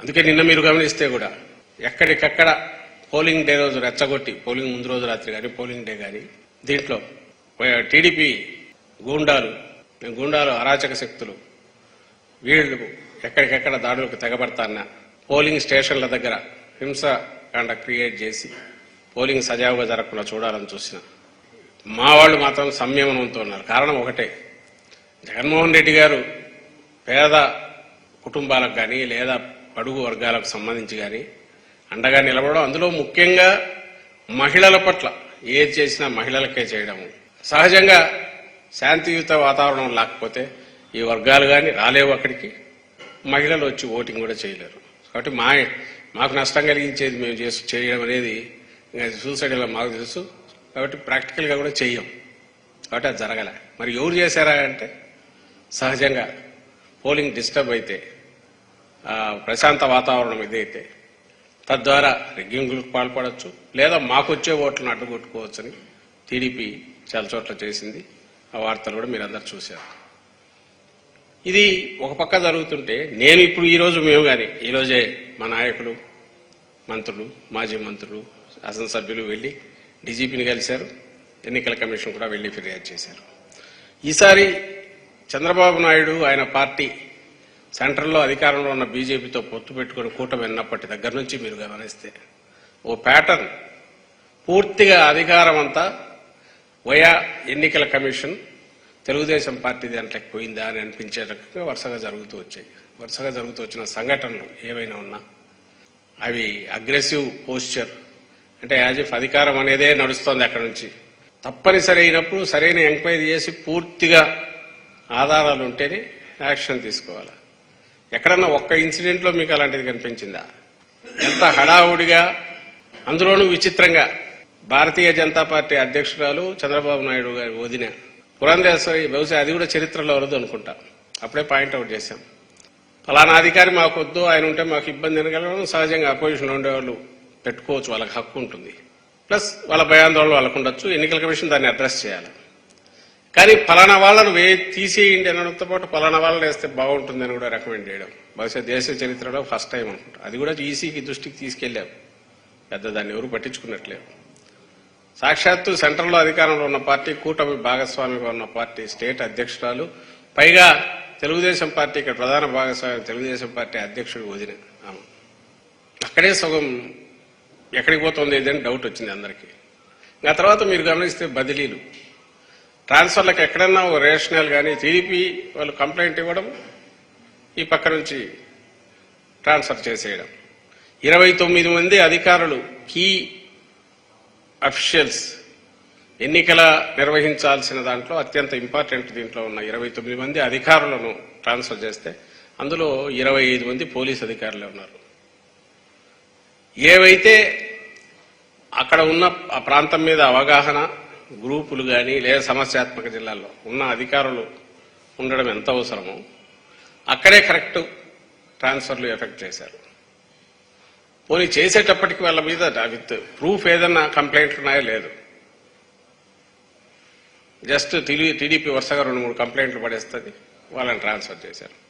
అందుకే నిన్న మీరు గమనిస్తే కూడా ఎక్కడికక్కడ పోలింగ్ డే రోజు రెచ్చగొట్టి పోలింగ్ ముందు రోజు రాత్రి కానీ పోలింగ్ డే కానీ దీంట్లో టీడీపీ గూండాలు గూండాలు అరాచక శక్తులు వీళ్ళు ఎక్కడికెక్కడ దాడులకు తెగబడతాన్న పోలింగ్ స్టేషన్ల దగ్గర హింసకాండ క్రియేట్ చేసి పోలింగ్ సజావుగా జరగకుండా చూడాలని చూసిన మా వాళ్ళు మాత్రం సంయమనంతో ఉన్నారు కారణం ఒకటే. జగన్మోహన్ రెడ్డి గారు పేద కుటుంబాలకు కానీ లేదా అడుగు వర్గాలకు సంబంధించి కానీ అండగా నిలబడడం అందులో ముఖ్యంగా మహిళల పట్ల ఏది చేసినా మహిళలకే చేయడము. సహజంగా శాంతియుత వాతావరణం లేకపోతే ఈ వర్గాలు కానీ రాలేవు అక్కడికి. మహిళలు వచ్చి ఓటింగ్ కూడా చేయలేరు. కాబట్టి మా మాకు నష్టం కలిగించేది మేము చేసి చేయడం అనేది సూసైడ్లో మాకు తెలుసు. కాబట్టి ప్రాక్టికల్గా కూడా చెయ్యం. కాబట్టి అది జరగలే. మరి ఎవరు చేశారా అంటే సహజంగా పోలింగ్ డిస్టర్బ్ అయితే ప్రశాంత వాతావరణం ఇదైతే. తద్వారా రిగ్గింగులకు పాల్పడవచ్చు లేదా మాకు వచ్చే ఓట్లను అడ్డుకొట్టుకోవచ్చని టీడీపీ చాలా చోట్ల చేసింది. ఆ వార్తలు కూడా మీరందరూ చూశారు. ఇది ఒక పక్క జరుగుతుంటే నేను ఇప్పుడు ఈరోజు మేము కానీ ఈరోజే మా నాయకులు మంత్రులు మాజీ మంత్రులు శాసనసభ్యులు వెళ్ళి డీజీపీని కలిశారు. ఎన్నికల కమిషన్ కూడా వెళ్ళి ఫిర్యాదు చేశారు. ఈసారి చంద్రబాబు నాయుడు ఆయన పార్టీ సెంట్రల్లో అధికారంలో ఉన్న బీజేపీతో పొత్తు పెట్టుకుని కూటమి విన్నప్పటి దగ్గర నుంచి మీరు గమనిస్తే ఓ ప్యాటర్న్. పూర్తిగా అధికారం అంతా వయా ఎన్నికల కమిషన్ తెలుగుదేశం పార్టీ దాంట్లోకి పోయిందా అని అనిపించే రకంగా వరుసగా జరుగుతూ వచ్చాయి. వరుసగా జరుగుతూ వచ్చిన సంఘటనలు ఏవైనా ఉన్నా అవి అగ్రెసివ్ పోస్చర్. అంటే యాజ్ ఇఫ్ అధికారం అనేదే నడుస్తోంది అక్కడ నుంచి. తప్పనిసరి అయినప్పుడు సరైన ఎంక్వైరీ చేసి పూర్తిగా ఆధారాలు ఉంటేనే యాక్షన్ తీసుకోవాలి. ఎక్కడన్నా ఒక్క ఇన్సిడెంట్లో మీకు అలాంటిది కనిపించిందా? ఎంత హడావుడిగా అందులోనూ విచిత్రంగా భారతీయ జనతా పార్టీ అధ్యక్షురాలు చంద్రబాబు నాయుడు గారి వదిన. పురంధేశ్వరి బహుశా అది కూడా చరిత్రలో వరదు అనుకుంటా. అప్పుడే పాయింట్అవుట్ చేశాం. ఫలానా అధికారి మాకు వద్దు ఆయన ఉంటే మాకు ఇబ్బంది అనగలడం సహజంగా అపోజిషన్లో ఉండేవాళ్ళు పెట్టుకోవచ్చు వాళ్ళకి హక్కు ఉంటుంది. ప్లస్ వాళ్ళ భయాందోళన వాళ్ళకు ఉండొచ్చు ఎన్నికల కమిషన్ దాన్ని అడ్రస్ చేయాలి. కానీ ఫలానా వాళ్ళను వే తీసేయండి అనడంతో పాటు ఫలానా వాళ్ళని వేస్తే బాగుంటుందని కూడా రికమెండ్ చేయడం. బహుశా దేశ చరిత్రలో ఫస్ట్ టైం అనుకుంటా. అది కూడా ఈసీకి దృష్టికి తీసుకెళ్ళాం పెద్ద దాన్ని ఎవరు పట్టించుకున్నట్లేదు. సాక్షాత్తు సెంట్రల్లో అధికారంలో ఉన్న పార్టీ కూటమి భాగస్వామిగా ఉన్న పార్టీ స్టేట్ అధ్యక్షురాలు పైగా తెలుగుదేశం పార్టీ ఇక్కడ ప్రధాన భాగస్వామి తెలుగుదేశం పార్టీ అధ్యక్షుడు వదిన ఆమె. అక్కడే సగం ఎక్కడికి పోతుంది ఏదని డౌట్ వచ్చింది అందరికీ. ఆ తర్వాత మీరు గమనిస్తే బదిలీలు. ట్రాన్స్ఫర్లకు ఎక్కడన్నా ఒక రేషనల్ కానీ టీడీపీ వాళ్ళు కంప్లైంట్ ఇవ్వడం ఈ పక్క నుంచి ట్రాన్స్ఫర్ చేసేయడం. ఇరవై తొమ్మిది మంది అధికారులు కీ అఫీషియల్స్ ఎన్నికల నిర్వహించాల్సిన దాంట్లో అత్యంత ఇంపార్టెంట్ దీంట్లో ఉన్న ఇరవై తొమ్మిది మంది అధికారులను ట్రాన్స్ఫర్ చేస్తే అందులో ఇరవై ఐదు మంది పోలీస్ అధికారులే ఉన్నారు. ఏవైతే అక్కడ ఉన్న ఆ ప్రాంతం మీద అవగాహన గ్రూపులు కానీ లేదా సమస్యాత్మక జిల్లాల్లో ఉన్న అధికారులు ఉండడం ఎంత అవసరమో అక్కడే కరెక్ట్ ట్రాన్స్ఫర్లు ఎఫెక్ట్ చేశారు. పోనీ చేసేటప్పటికి వాళ్ళ మీద విత్ ప్రూఫ్ ఏదన్నా కంప్లైంట్లు ఉన్నాయో? లేదు. జస్ట్ టీడీపీ వరుసగా రెండు మూడు కంప్లైంట్లు పడేస్తుంది వాళ్ళని ట్రాన్స్ఫర్ చేశారు.